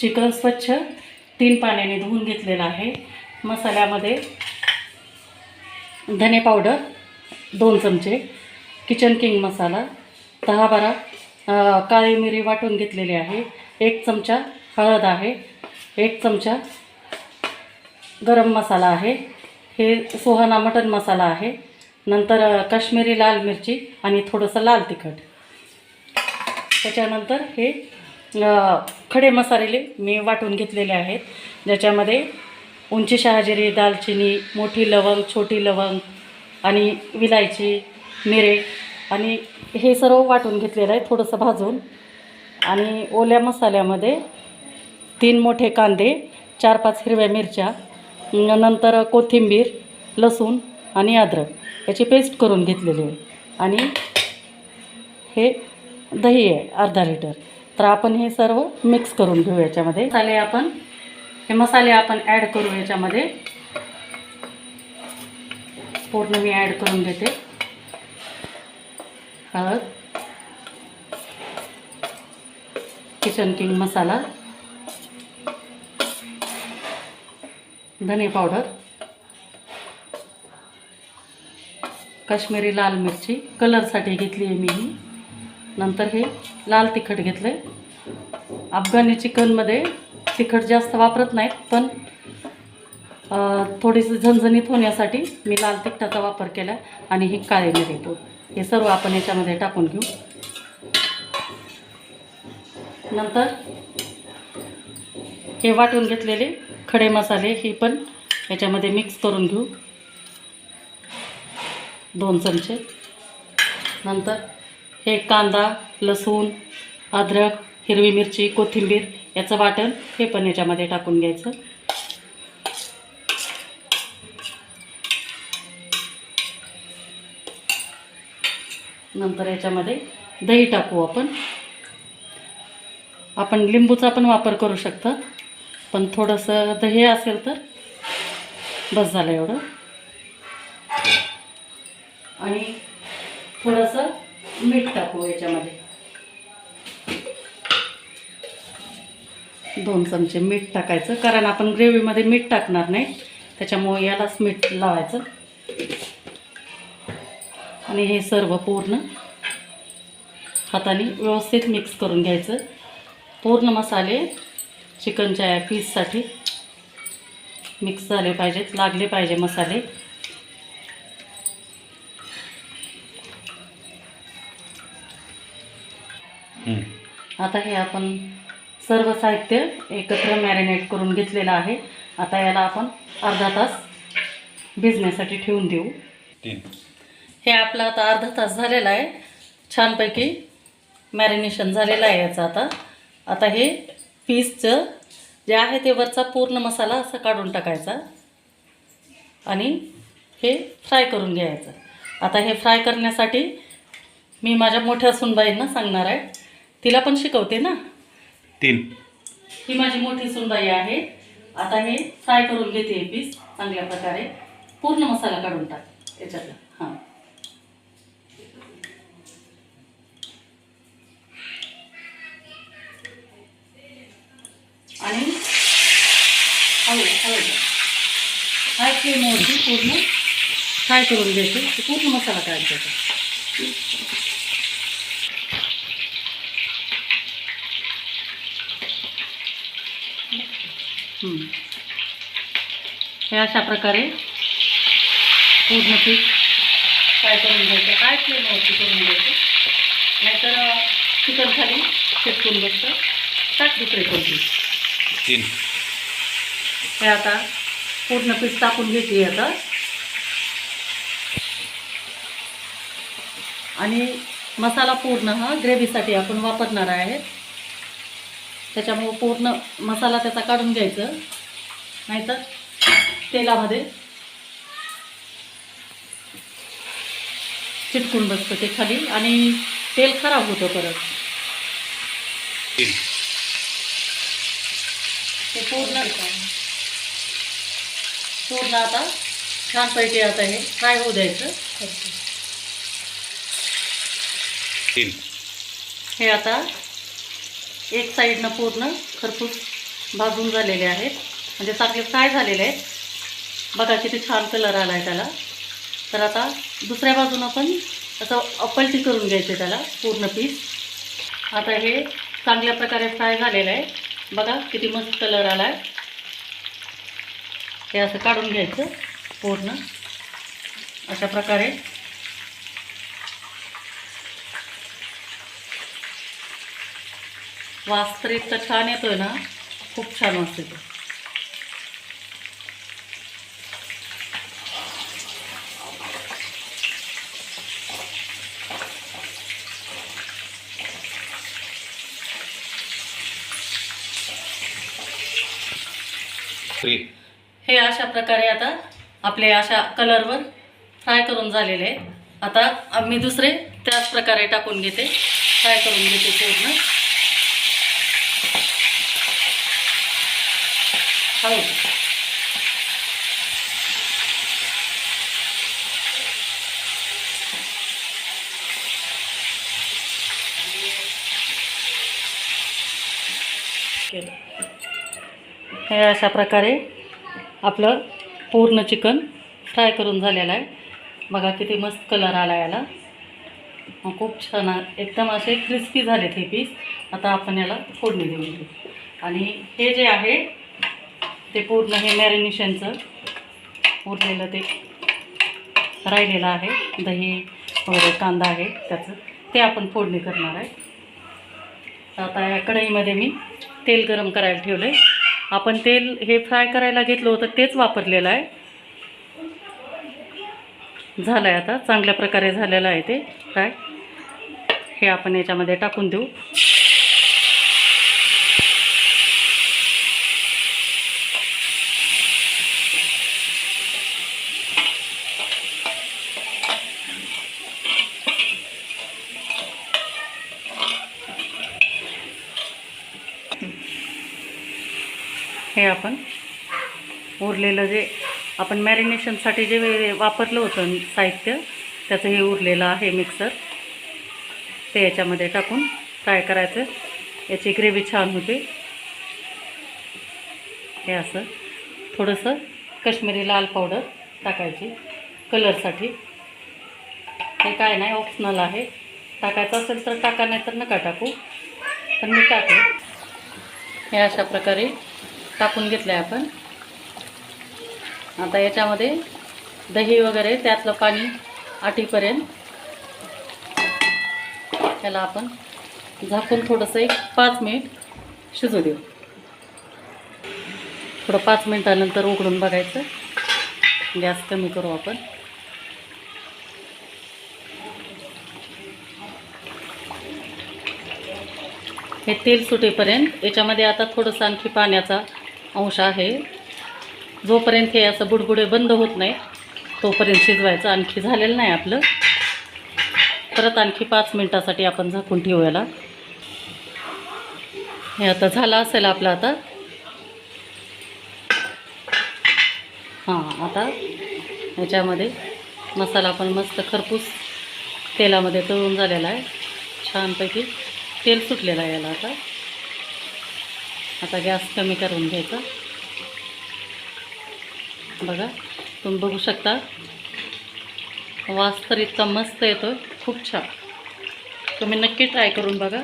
Chicken स्वच्छ तीन पाण्याने धुवून घेतलेलं आहे. मसाल्यामध्ये धने पावडर दोन चमचे किचन किंग मसाला दहा बारा काळी मिरी वाटून घेतलेली आहे. एक चमचा हळद आहे. एक चमचा गरम मसाला आहे. हे सुहाना मटन मसाला आहे. नंतर काश्मीरी लाल मिरची आणि थोडंसं लाल तिखट. त्याच्यानंतर हे खडे मसाले मी वाटून घेतलेले आहेत. ज्याच्यामध्ये उंची शहाजिरी दालचिनी मोठी लवंग छोटी लवंग आणि विलायची मिरे आणि हे सर्व वाटून घेतलेलं आहे थोडंसं भाजून. आणि ओल्या मसाल्यामध्ये तीन मोठे कांदे चार पाच हिरव्या मिरच्या नंतर कोथिंबीर लसूण आणि अद्रक याची पेस्ट करून घेतलेली आहे. आणि हे दही आहे अर्धा लिटर. तर आपण हे सर्व मिक्स करून घेऊ याच्यामध्ये. मसाले आपण हे मसाले आपण ॲड करू याच्यामध्ये. पूर्ण मी ॲड करून घेते. हळद किचन किंग मसाला धने पावडर काश्मीरी लाल मिरची. कलरसाठी घेतली आहे मी ही. नंतर हे लाल तिखट घेतलं आहे अफगाणी चिकनमध्ये तिखट जास्त वापरत नाहीत पण थोडीसं थोडीशी झणझणीत होण्यासाठी मी लाल तिखटाचा वापर केला आणि हे काळे मिरी हे सर्व आपण याच्यामध्ये टाकून घेऊ. नंतर हे वाटून घेतलेले खडे मसाले हे पण याच्यामध्ये मिक्स करून घेऊ. दोन चमचे. नंतर हे कांदा लसूण अद्रक हिरवी मिरची कोथिंबीर याचं वाटण हे पण याच्यामध्ये टाकून घ्यायचं. नंतर याच्यामध्ये दही टाकू आपण. आपण लिंबूचा पण वापर करू शकतात पण थोडंसं दही असेल तर बस झालं एवढं. आणि थोडंसं मीठ टाकू याच्यामध्ये. दोन चमचे मीठ टाकायचं कारण आपण ग्रेव्हीमध्ये मीठ टाकणार नाही त्याच्यामुळे यालाच मीठ लावायचं. आणि हे सर्व पूर्ण हाताने व्यवस्थित मिक्स करून घ्यायचं. पूर्ण मसाले चिकनच्या या पीससाठी मिक्स झाले पाहिजेत लागले पाहिजे मसाले. आता हे आपण सर्व साहित्य एकत्र मॅरिनेट करून घेतलेलं आहे. आता याला आपण अर्धा तास भिजण्यासाठी ठेवून देऊ. हे आपलं आता अर्धा तास झालेला आहे. छानपैकी मॅरिनेशन झालेलं आहे याचं आता. आता हे पीसचं जे आहे ते वरचा पूर्ण मसाला असा काढून टाकायचा. आणि हे फ्राय करून घ्यायचं. आता हे फ्राय करण्यासाठी मी माझ्या मोठ्या सुनबाईंना सांगणार आहे. तिला पण शिकवते ना? तीन. ही माझी मोठी सुनबाई आहे. आता हे फ्राय करून घेते पीस चांगल्या प्रकारे. पूर्ण मसाला काढून टाक याच्यातला. हां. आणि हळू हळू फ्लेमवरती पूर्ण फ्राय करून घ्यायचे पूर्ण मसाला काढायचा हे अशा प्रकारे पूर्ण पीठ फ्राय करून घ्यायचं. काय फ्लेमवरती करून घ्यायचं? नाहीतर चिकन खाली चिटकून बसतं. टाक दुसरे कोणती तीन. हे आता पूर्ण पीठ टाकून घेते आता. आणि मसाला पूर्ण हा ग्रेव्हीसाठी आपण वापरणार आहे. त्याच्यामुळं पूर्ण मसाला त्याचा काढून घ्यायचं. नाहीतर तेलामध्ये चिटकून बसतं ते खाली आणि तेल खराब होतं परत. ते पूर्ण पूर्ण आता छानपैकी आता हे फ्राय होऊ द्यायचं. हे आता एक साईडनं पूर्ण खरपूस भाजून झालेले आहेत. म्हणजे चांगले फ्राय झालेले आहेत. बघा किती छान कलर आला आहे त्याला. तर आता दुसऱ्या बाजूनं पण असं अपलटी करून घ्यायचे त्याला पूर्ण पीस. आता हे चांगल्या प्रकारे फ्राय झालेलं आहे. बघा किती मस्त कलर आला आहे हे असं काढून घ्यायचं पूर्ण. अशा प्रकारे वास तर इतका छान येतोय ना खूप छान वास येतो थ्री हे अशा प्रकारे आता आपले अशा कलरवर फ्राय करून झालेले आहेत. आता मी दुसरे त्याच प्रकारे टाकून घेते. फ्राय करून घेते पूर्ण. हळू केलं हे अशा प्रकारे आपलं पूर्ण चिकन फ्राय करून झालेलं आहे. बघा किती मस्त कलर आला याला. खूप छान एकदम असे क्रिस्पी झालेत हे पीस आता आपण याला फोडणी देऊन घेऊ. आणि हे जे आहे ते पूर्ण हे मॅरिनेशनचं उरलेलं ते राहिलेलं आहे. दही वगैरे कांदा आहे त्याचं. ते आपण फोडणी करणार आहे. आता या कढईमध्ये मी तेल गरम करायला ठेवलं आहे आपण तेल हे फ्राय करायला घेतलं होतं तेच वापरलेलं आहे. झालं आहे आता चांगल्या प्रकारे झालेलं आहे ते फ्राय. हे आपण याच्यामध्ये टाकून देऊ. हे आपण उरलेलं जे आपण मॅरिनेशनसाठी जे वे- वापरलं होतं साहित्य त्याचं हे उरलेलं आहे मिक्सर. ते याच्यामध्ये टाकून फ्राय करायचं. याची ग्रेव्ही छान होते. हे असं थोडंसं कश्मीरी लाल पावडर टाकायची कलरसाठी. हे काय नाही ऑप्शनल आहे. टाकायचं असेल तर टाका नाही तर नका टाकू. पण मी टाकू हे अशा प्रकारे टाकून घेतलं आहे आपण. आता याच्यामध्ये दही वगैरे त्यातलं पाणी आटीपर्यंत त्याला आपण झाकून थोडंसं एक पाच मिनिट शिजू देऊ. थोडं पाच मिनटानंतर उघडून बघायचं. गॅस कमी करू आपण. हे तेल सुटेपर्यंत याच्यामध्ये आता थोडंसं आणखी पाण्याचा अंश आहे. जोपर्यंत हे असं बुडबुडे बंद होत नाही तोपर्यंत शिजवायचं आणखी झालेलं नाही आपलं. परत आणखी पाच मिनटासाठी आपण झाकून ठेवूयाला हे आता झालं असेल आपलं आता. हां आता ह्याच्यामध्ये मसाला पण मस्त खरपूस तेलामध्ये तळून झालेला आहे. छानपैकी तेल सुटलेलं आहे याला आता. आता गॅस कमी करून घ्यायचा. बघा तुम्ही बघू शकता. वास तर इतका मस्त येतो खूप छान. तुम्ही नक्की ट्राय करून बघा.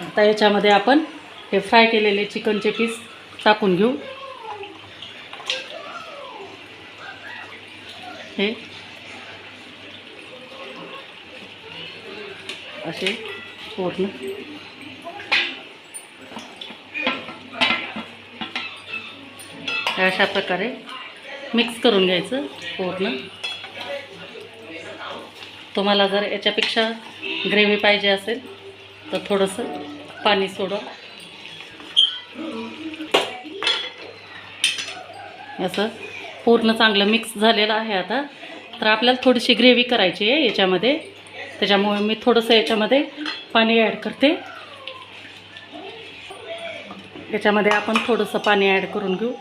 आता याच्यामध्ये आपण हे फ्राय केलेले चिकनचे पीस टाकून घेऊ. हे. असे. पूर्ण. अशा प्रकारे मिक्स करून घ्यायचं पूर्ण. तुम्हाला जर याच्यापेक्षा ग्रेव्ही पाहिजे असेल तर थोडंसं पाणी सोडा. असं पूर्ण चांगलं मिक्स झालेलं आहे आता. तर आपल्याला थोडीशी ग्रेव्ही करायची आहे याच्यामध्ये. त्याच्यामुळे मी थोडंसं याच्यामध्ये पाणी ॲड करते. याच्यामध्ये आपण थोडंसं पाणी ॲड करून घेऊ.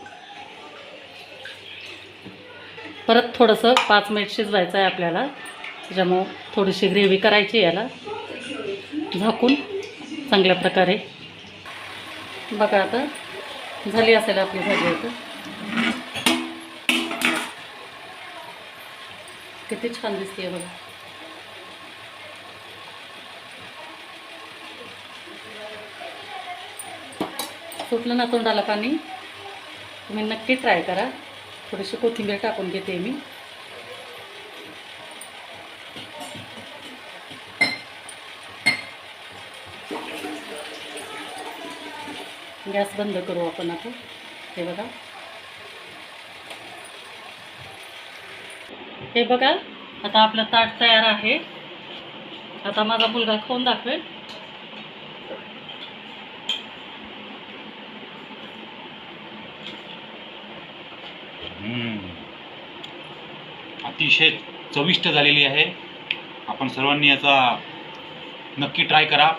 परत थोडंसं पाच मिनिट शिजवायचं आहे आपल्याला. त्याच्यामुळं थोडीशी ग्रेव्ही करायची याला. झाकून चांगल्या प्रकारे. बघा आता झाली असेल आपली भाजी आता. किती छान दिसते बघा. सुटलं ना तोंडाला पाणी तुम्ही नक्की ट्राय करा. थोडीशी कोथिंबीर टाकून घेते मी. गॅस बंद करू आपण आता. हे बघा. हे बघा आता आपलं ताट तयार आहे. आता माझा मुलगा खाऊन दाखवेल. अतिशय चविष्ट झालेली आहे. आपण सर्वांनी याचा नक्की ट्राय करा.